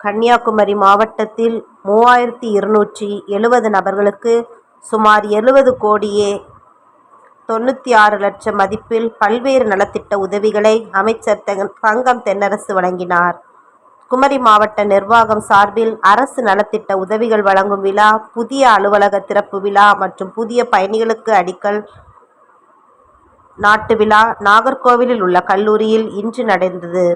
கன்னியாகுமரி மாவட்டத்தில் மூவாயிரத்தி இருநூற்றி எழுபது நபர்களுக்கு சுமார் எழுபது கோடியே தொண்ணூற்றி ஆறு லட்சம் மதிப்பில் பல்வேறு நலத்திட்ட உதவிகளை அமைச்சர் தங்கம் தென்னரசு வழங்கினார். குமரி மாவட்ட நிர்வாகம் சார்பில் அரசு நலத்திட்ட உதவிகள் வழங்கும் விழா, புதிய அலுவலக திறப்பு விழா மற்றும் புதிய பயணிகளுக்கு அடிக்கல் நாட்டு விழா நாகர்கோவிலில் உள்ள கல்லூரியில் இன்று நடந்தது.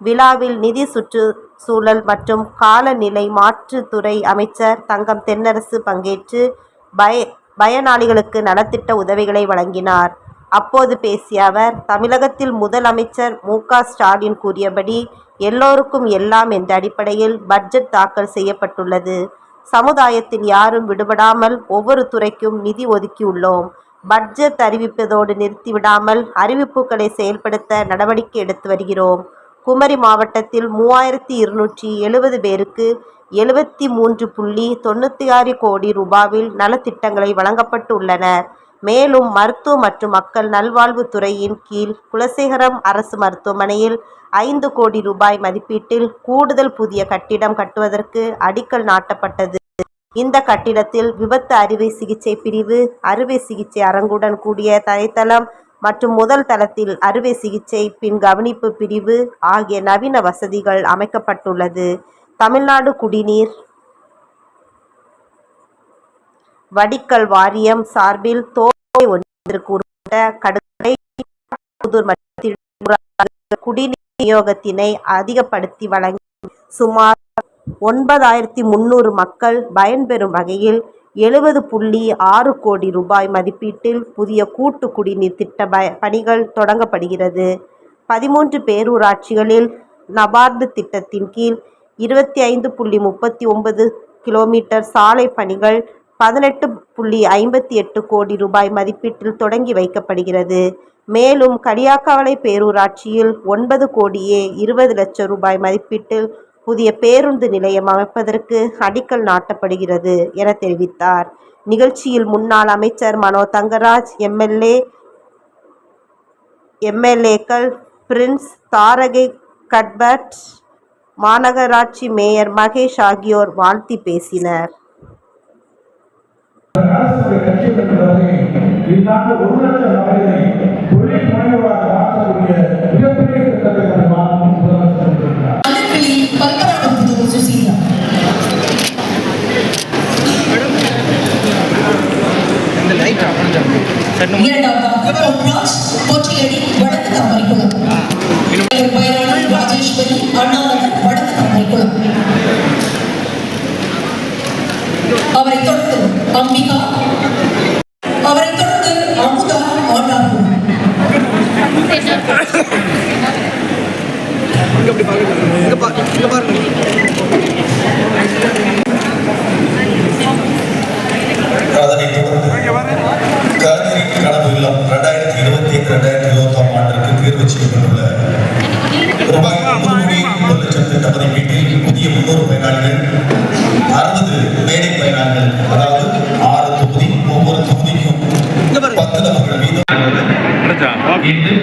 விழாவில் நிதி, சுற்றுச்சூழல் மற்றும் காலநிலை மாற்றுத்துறை அமைச்சர் தங்கம் தென்னரசு பங்கேற்று பய பயனாளிகளுக்கு நலத்திட்ட உதவிகளை வழங்கினார். அப்போது பேசிய அவர், தமிழகத்தில் முதல் அமைச்சர் மு. க. ஸ்டாலின் கூறியபடி எல்லோருக்கும் எல்லாம் என்ற அடிப்படையில் பட்ஜெட் தாக்கல் செய்யப்பட்டுள்ளது. சமுதாயத்தில் யாரும் விடுபடாமல் ஒவ்வொரு துறைக்கும் நிதி ஒதுக்கியுள்ளோம். பட்ஜெட் அறிவிப்பதோடு நிறுத்திவிடாமல் அறிவிப்புகளை செயல்படுத்த நடவடிக்கை எடுத்து வருகிறோம். குமரி மாவட்டத்தில் மூவாயிரத்தி இருநூற்றி எழுபது பேருக்கு எழுபத்தி மூன்று புள்ளி தொண்ணூற்றாறு கோடி ரூபாவில் நலத்திட்டங்களை வழங்கப்பட்டு உள்ளன. மேலும் மருத்துவ மற்றும் மக்கள் நல்வாழ்வுத் துறையின் கீழ் குலசேகரம் அரசு மருத்துவமனையில் ஐந்து கோடி ரூபாய் மதிப்பீட்டில் கூடுதல் புதிய கட்டிடம் கட்டுவதற்கு அடிக்கல் நாட்டப்பட்டது. இந்த கட்டிடத்தில் விபத்து அறுவை சிகிச்சை பிரிவு, அறுவை சிகிச்சை அரங்குடன் கூடிய தரைத்தளம் மற்றும் முதல் தளத்தில் அறுவை சிகிச்சை, பின் கவனிப்பு பிரிவு ஆகிய நவீன வசதிகள் அமைக்கப்பட்டுள்ளது. தமிழ்நாடு குடிநீர் வடிக்கல் வாரியம் சார்பில் தோப்பை ஒன்றிற்கு உட்பட்ட மற்றும் குடிநீர் விநியோகத்தினை அதிகப்படுத்தி வழங்கி சுமார் ஒன்பதாயிரத்தி முன்னூறு மக்கள் பயன்பெறும் வகையில் எழுபது புள்ளி ஆறு கோடி ரூபாய் மதிப்பீட்டில் புதிய கூட்டு குடிநீர் திட்ட பணிகள் தொடங்கப்படுகிறது. பதிமூன்று பேரூராட்சிகளில் நபார்டு திட்டத்தின் கீழ் இருபத்தி ஐந்து புள்ளி முப்பத்தி ஒன்பது கிலோமீட்டர் சாலை பணிகள் பதினெட்டு புள்ளி ஐம்பத்தி எட்டு கோடி ரூபாய் மதிப்பீட்டில் தொடங்கி வைக்கப்படுகிறது. மேலும் களியாக்காவிளை பேரூராட்சியில் ஒன்பது கோடியே இருபது லட்சம் ரூபாய் மதிப்பீட்டில் புதிய பேருந்து நிலையம் அமைப்பதற்கு அடிக்கல் நாட்டப்படுகிறது என தெரிவித்தார். நிகழ்ச்சியில் முன்னாள் அமைச்சர் மனோ தங்கராஜ், எம்எல்ஏ எம்எல்ஏக்கள் பிரின்ஸ், தாரகை கட்பர்ட் மாநகராட்சி மேயர் மகேஷ் ஆகியோர் வாழ்த்தி பேசினர். ஒரு லட்சம் தொழில் முனைவோராக அவரை தொடர்ந்து அம்பிகா அவரை தொடர்ந்து அமுதா இங்க பாருங்க இங்க பாருங்க. ரெண்டாயிரத்தி இருபத்தாம் ஆண்டிற்கு தேர்வு செய்யப்பட்டுள்ள ரூபாய் ஒன்பது கோடி ஒன்பது லட்சம் வீட்டில் புதிய முன்னூறு பயனாளிகள் அறுபது மேடை பயனாளிகள் அதாவது ஆறு தொகுதி ஒவ்வொரு தொகுதிக்கும் பத்து நபர்கள் மீது இன்று